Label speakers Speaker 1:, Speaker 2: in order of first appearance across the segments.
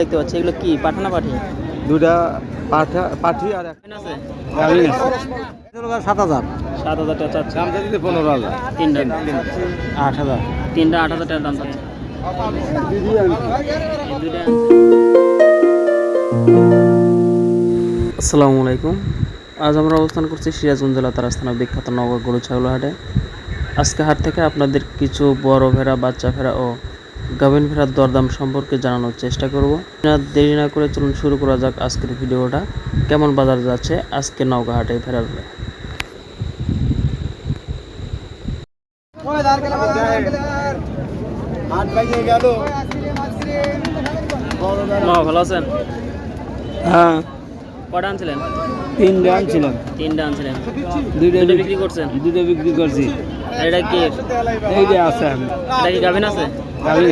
Speaker 1: দেখতে পাচ্ছি এগুলো কি পাঠানা পাঠি?
Speaker 2: দুটা পাঠা পাঠি আর সাত হাজার।
Speaker 1: সাত হাজার টাকা চাচ্ছে।
Speaker 2: দাম চাইতে পনেরো হাজার।
Speaker 1: তিনটা
Speaker 2: আট হাজার।
Speaker 1: তিনটা আট হাজার টাকা দাম চাচ্ছে। আসসালামু আলাইকুম। আজ আমরা অবস্থান করছি সিরাজগঞ্জ জেলা তারাস্থানা বিখ্যাত নগর গরু ছাগল হাটে। আজকে হাট থেকে আপনাদের কিছু বড় ভেড়া বাচ্চা ভেড়া ও গাভিন ভেড়ার দরদাম সম্পর্কে জানানোর চেষ্টা করব। না দেরি না করে চলুন শুরু করা যাক আজকের ভিডিওটা। কেমন বাজার যাচ্ছে আজকে নওগাঁ হাটে ভেড়ার মা ভালো আছেন?
Speaker 2: হ্যাঁ।
Speaker 1: কটা আনছিলেন?
Speaker 2: তিনটা আনছিলাম।
Speaker 1: তিনটা আনছিলেন।
Speaker 2: দুইটা
Speaker 1: বিক্রি করছেন?
Speaker 2: দুটো বিক্রি করছি।
Speaker 1: এটা কি?
Speaker 2: এই যে আছে।
Speaker 1: এটা কি গাভিন আছে?
Speaker 2: গাড়ি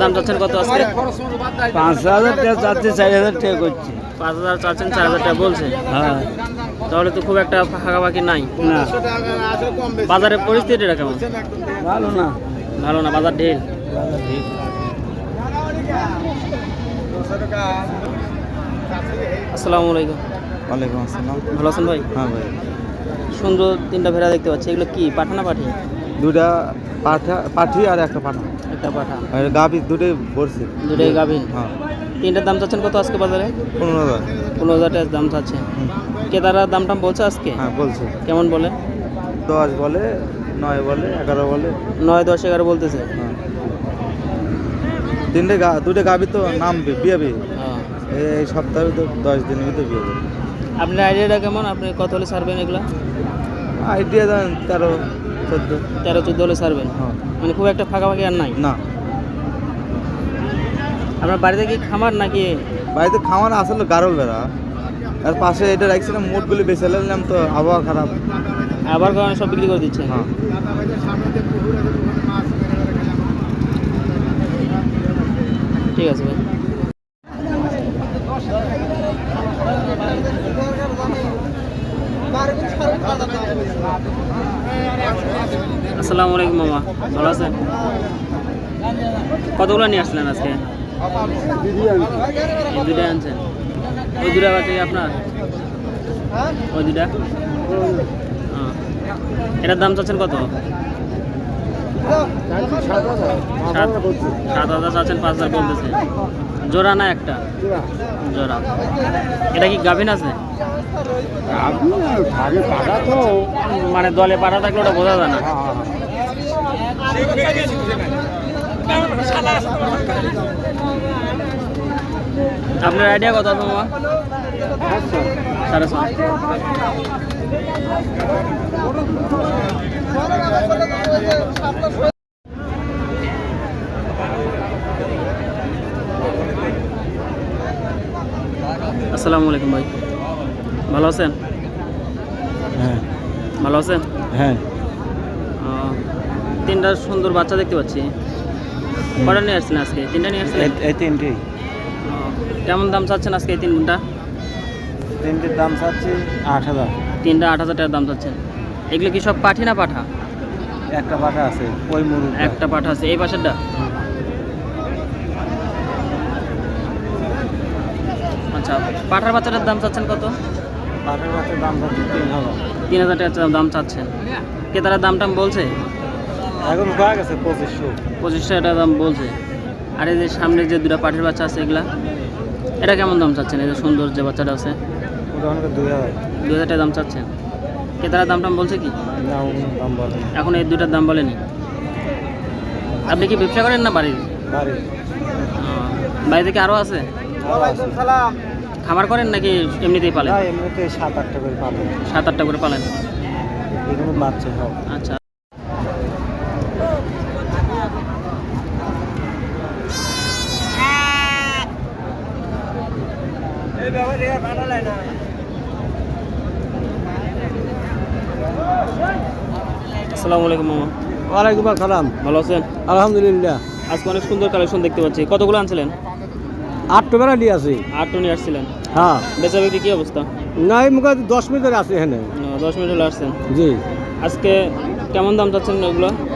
Speaker 1: দাম চাচ্ছেন কত আজকে?
Speaker 2: পাঁচ হাজার টাকা চারি হাজার টাকা করছি।
Speaker 1: পাঁচ হাজার চাচ্ছেন চার হাজার টাকা বলছে?
Speaker 2: হ্যাঁ।
Speaker 1: তাহলে তো খুব একটা ফাঁকাফাঁকি নাই।
Speaker 2: না।
Speaker 1: বাজারের পরিস্থিতিটা কেমন?
Speaker 2: ভালো না।
Speaker 1: ভালো না বাজার ঢিল। আসসালামু আলাইকুম।
Speaker 2: ওয়ালাইকুম আসসালাম।
Speaker 1: ভালো আছেন ভাই?
Speaker 2: হ্যাঁ ভাই।
Speaker 1: সুন্দর তিনটা ভেড়া দেখতে পাচ্ছি। এগুলো কি পাঠানা পাঠি
Speaker 2: দুটা পাঠা পাঠি আর একটা পাঠা।
Speaker 1: একটা পাঠা।
Speaker 2: আর গাভি দুটোই ভরছে।
Speaker 1: দুটোই গাভিন
Speaker 2: হ্যাঁ।
Speaker 1: তিনটার দাম চাচ্ছেন কত আজকে বাজারে?
Speaker 2: পনেরো হাজার।
Speaker 1: পনেরো হাজার টাকার দাম চাচ্ছে। কেতারা দাম টাম বলছে আজকে?
Speaker 2: হ্যাঁ বলছে।
Speaker 1: কেমন বলে?
Speaker 2: দশ বলে নয় বলে এগারো বলে।
Speaker 1: নয় দশ এগারো বলতেছে।
Speaker 2: হ্যাঁ। তিনটে গা দুটো গাভি তো নামবে বিয়ে বিয়ে।
Speaker 1: হ্যাঁ।
Speaker 2: এই সপ্তাহে তো দশ দিনের ভিতরে বিয়ে
Speaker 1: আপনার আইডিয়াটা কেমন? আপনি কত হলে ছাড়বেন এগুলো?
Speaker 2: আইডিয়া দেন তেরো চোদ্দ।
Speaker 1: তেরো চোদ্দ হলে ছাড়বেন?
Speaker 2: হ্যাঁ।
Speaker 1: মানে খুব একটা ফাঁকাফাঁকি আর নাই?
Speaker 2: না।
Speaker 1: আপনার বাড়িতে কি খামার নাকি?
Speaker 2: বাড়িতে খাওয়ানো আসলে গারল বেড়া। আর পাশে এটা রাখছিলাম মুটগুলি বেছে নিলাম তো আবহাওয়া খারাপ।
Speaker 1: আবার কারণে সব বিক্রি করে দিচ্ছেন?
Speaker 2: হ্যাঁ।
Speaker 1: ঠিক আছে ভাই। আসসালামু আলাইকুম মামা। ভালো আছেন? কতগুলো নিয়ে আসলেন আজকে? দুটা আনছেন। ওই দুটা বাচ্চা কি আপনার? ওই দুটা এটার দাম চাচ্ছেন কত? সাত সাত হাজার চাচ্ছেন পাঁচ হাজার বলতেছে। জোড়া না একটা? জোড়া। এটা কি গাভিন আছে? মানে দলে পাঠা থাকলে ওটা বোঝা যায় না। আপনার আইডিয়া কত আছে মামা? সাড়ে ছয়। আসসালামু আলাইকুম ভাই। ভালো আছেন?
Speaker 2: হ্যাঁ।
Speaker 1: ভালো আছেন?
Speaker 2: হ্যাঁ।
Speaker 1: তিনটা সুন্দর বাচ্চা দেখতে পাচ্ছি। কটা নিয়ে আসছেন আজকে? তিনটা নিয়ে আসছেন?
Speaker 2: এই তিনটেই
Speaker 1: ও, কেমন দাম চাচ্ছেন আজকে এই তিনটা?
Speaker 2: তিনটের দাম চাচ্ছি আট হাজার।
Speaker 1: তিনটা আট হাজার টাকার দাম চাচ্ছেন। এগুলো কি সব পাঠি না পাঠা?
Speaker 2: একটা পাঠা আছে ওই মুরু
Speaker 1: একটা পাঠা আছে এই পাশেরটা? আচ্ছা পাঠার বাচ্চাটার দাম চাচ্ছেন কত?
Speaker 2: পাঠার বাচ্চার দাম চাচ্ছেন তিন হাজার।
Speaker 1: তিন হাজার টাকার দাম চাচ্ছেন। কে তারা দাম টাম বলছে?
Speaker 2: এখন পাওয়া গেছে পঁচিশশো
Speaker 1: পঁচিশ টাকা দাম বলছে। আর এই যে সামনে যে দুটা পাঠির বাচ্চা আছে এগুলা এটা কেমন দাম চাচ্ছেন? এই যে সুন্দর যে বাচ্চাটা আছে
Speaker 2: দুই হাজার।
Speaker 1: দাম চাচ্ছেন। কেতারা দাম টাম বলছে কি? এখন এই দুটার দাম বলেনি। আপনি কি ব্যবসা করেন না বাড়ির?
Speaker 2: বাড়ি।
Speaker 1: বাড়িতে কি আরও আছে? খামার করেন নাকি এমনিতেই পালেন?
Speaker 2: সাত আটটা করে পাবে
Speaker 1: সাত আটটা করে পালেন। আচ্ছা। আসসালামু আলাইকুম মামা।
Speaker 2: ওয়ালাইকুম আসসালাম।
Speaker 1: ভালো আছেন?
Speaker 2: আলহামদুলিল্লাহ।
Speaker 1: আজকে অনেক সুন্দর কালেকশন দেখতে পাচ্ছি। কতগুলো আনছিলেন?
Speaker 2: আটটা বেড়া নিয়ে আছে।
Speaker 1: আট টনি আসছিলেন?
Speaker 2: হ্যাঁ।
Speaker 1: বেচা বিক্রি কি অবস্থা?
Speaker 2: নাই মুখে দশ মিনিটের আছে এখানে।
Speaker 1: ও, দশ মিনিট হলে আসছেন।
Speaker 2: জি।
Speaker 1: আজকে কেমন দাম চাচ্ছেন ওগুলো
Speaker 3: এই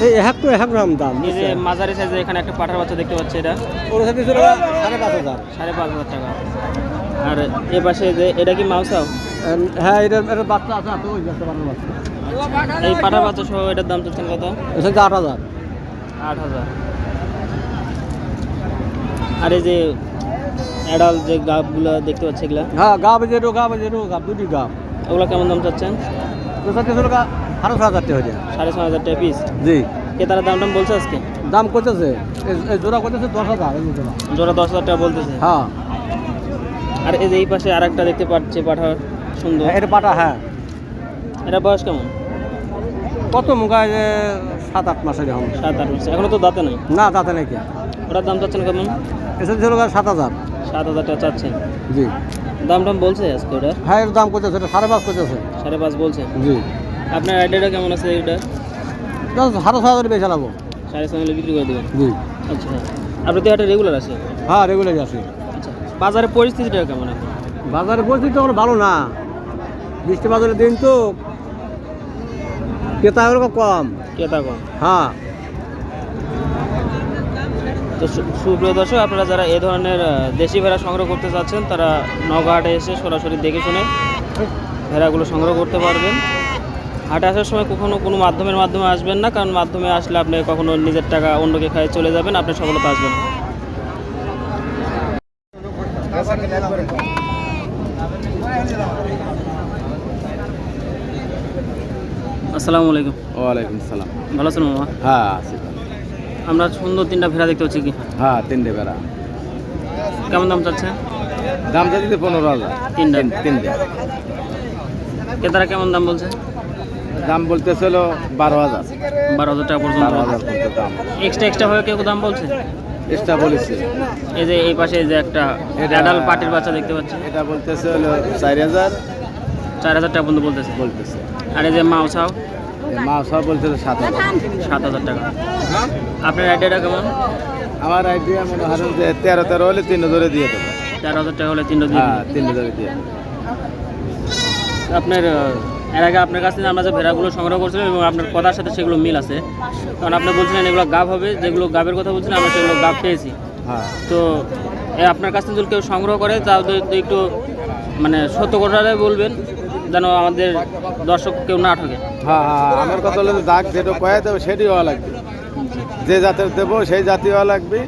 Speaker 3: এক তো এক রকম দাম
Speaker 1: এই যে মাঝারি সাইজের এখানে একটা পাঠার বাচ্চা দেখতে পাচ্ছি এটা।
Speaker 3: ওর সাথে ছিল সাড়ে পাঁচ হাজার।
Speaker 1: সাড়ে পাঁচ হাজার টাকা। আর এ পাশে যে এটা কি মাউসাও
Speaker 3: হ্যাঁ এটা এটা বাচ্চা আছে আছে ওই বাচ্চা বাচ্চা বাচ্চা।
Speaker 1: এই পাঠার বাচ্চা সহ এটার দাম চাচ্ছেন কত?
Speaker 3: এর আট হাজার।
Speaker 1: আট হাজার। আর এই যে অ্যাডাল যে গাবগুলো দেখতে পাচ্ছি এগুলা?
Speaker 3: হ্যাঁ গা বেজে রো গা বেজে রো গা দুটি গা
Speaker 1: ওগুলো কেমন দাম চাচ্ছেন?
Speaker 3: ওর সাথে আরও ছ হাজার টাকা হয়ে
Speaker 1: সাড়ে ছ হাজার টাকা পিস
Speaker 3: জি।
Speaker 1: ক্রেতারা দাম টাম বলছে আজকে?
Speaker 3: দাম করতেছে জোড়া করতেছে দশ হাজার জোড়া।
Speaker 1: দশ হাজার টাকা বলতেছে?
Speaker 3: হ্যাঁ।
Speaker 1: আর এই যে এই পাশে আর একটা দেখতে পাচ্ছি পাঠা সুন্দর।
Speaker 3: হ্যাঁ, এটা পাটা হ্যাঁ।
Speaker 1: এটা বয়স কেমন?
Speaker 3: কত মুগায় যে সাত আট মাসের এখন
Speaker 1: সাত আট মাস। এখনও তো দাঁতে নাই?
Speaker 3: না তাতে নাকি
Speaker 1: ওটার দাম চাচ্ছেন কেমন?
Speaker 3: এর সাথে ছিল সাত হাজার।
Speaker 1: সাত হাজার টাকা চাচ্ছেন।
Speaker 3: জি।
Speaker 1: দাম টাম বলছে আজকে ওটার?
Speaker 3: হ্যাঁ এর দাম করতেছে এটা সাড়ে পাঁচ করতেছে
Speaker 1: সাড়ে পাঁচ বলছে?
Speaker 3: জি।
Speaker 1: আপনার আইডিয়াটা কেমন আছে এটা
Speaker 3: সাড়ে ছ হাজার বেশি চালাবো।
Speaker 1: সাড়ে ছয় হলে বিক্রি করে দেবেন?
Speaker 3: জি।
Speaker 1: আচ্ছা। আপনি তো একটা রেগুলার আছে?
Speaker 3: হ্যাঁ রেগুলারই আছে।
Speaker 1: আচ্ছা। বাজারের পরিস্থিতিটা কেমন এখন?
Speaker 3: বাজারে পরিস্থিতি তো ভালো না। বৃষ্টি বাজারের দিন তো ক্রেতা কম।
Speaker 1: ক্রেতা কম।
Speaker 3: হ্যাঁ।
Speaker 1: তো সুপ্রিয় দর্শক আপনারা যারা এ ধরনের দেশি ভেড়া সংগ্রহ করতে চাচ্ছেন তারা নগাহাটে এসে সরাসরি দেখে শুনে ভেড়াগুলো সংগ্রহ করতে পারবেন। হাটে আসার সময় কখনো কোনো মাধ্যমের মাধ্যমে আসবেন না কারণ মাধ্যমে আসলে আপনি কখনো নিজের টাকা অন্যকে খাই চলে যাবেন আপনি সফলতা আসবেন। আসসালামু আলাইকুম।
Speaker 2: ওয়ালাইকুম সালাম।
Speaker 1: ভালো আছেন মামা?
Speaker 2: হ্যাঁ আছি।
Speaker 1: আমরা সুন্দর তিনটা ভেড়া দেখতে পাচ্ছি কি?
Speaker 2: হ্যাঁ তিনটে
Speaker 1: কেমন দাম চাচ্ছে?
Speaker 2: দাম চাইতে পনেরো হাজার।
Speaker 1: তিনটা।
Speaker 2: তিনটে।
Speaker 1: ক্রেতারা কেমন দাম বলছে?
Speaker 2: দাম বলতেছিল বারো হাজার।
Speaker 1: বারো হাজার টাকা পর্যন্ত।
Speaker 2: বারো হাজার দাম।
Speaker 1: এক্সট্রা এক্সট্রা হয়ে কেউ দাম বলছে?
Speaker 2: এক্সট্রা বলেছি।
Speaker 1: এই যে এই পাশে যে একটা অ্যাডাল পাটির বাচ্চা দেখতে পাচ্ছি।
Speaker 2: এটা বলতেছে হলো চার হাজার।
Speaker 1: চার হাজার টাকা পর্যন্ত বলতেছে।
Speaker 2: বলতেছে।
Speaker 1: আর এই যে মাও ছাও?
Speaker 2: মা সব বলতেছে সাত হাজার।
Speaker 1: সাত হাজার টাকা। আপনার আইডিয়াটা কেমন?
Speaker 2: আমার আইডিয়া মনে হয় যে তেরো তেরো হলে তিন ধরে দিয়ে দেবে।
Speaker 1: তেরো হাজার টাকা হলে তিনটা দিয়ে
Speaker 2: হ্যাঁ তিন ধরে দিয়ে
Speaker 1: আপনার এর আগে আপনার কাছ থেকে আমরা যে ভেড়াগুলো সংগ্রহ করছিলাম এবং আপনার কথার সাথে সেগুলো মিল আছে। কারণ আপনি বলছিলেন এগুলো গাব হবে যেগুলো গাবের কথা বলছিলেন আমরা সেগুলো গাব পেয়েছি
Speaker 2: হ্যাঁ।
Speaker 1: তো আপনার কাছ থেকে যদি কেউ সংগ্রহ করে তাহলে তো একটু মানে সত্য কথাটাই বলবেন যেন আমাদের দর্শক কেউ না ঠকে
Speaker 2: হ্যাঁ হ্যাঁ আমার কথা হলো যে দাগ যেটা কয়ে দেবো সেটি হওয়া লাগবে। যে জাতের দেবো সেই জাতি হওয়া লাগবে।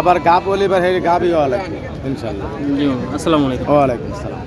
Speaker 2: আবার গাব বলি এবার সেই গাবই হওয়া লাগবে ইনশাল্লাহ।
Speaker 1: জি আসসালামু আলাইকুম।
Speaker 2: ওয়ালাইকুম আসসালাম।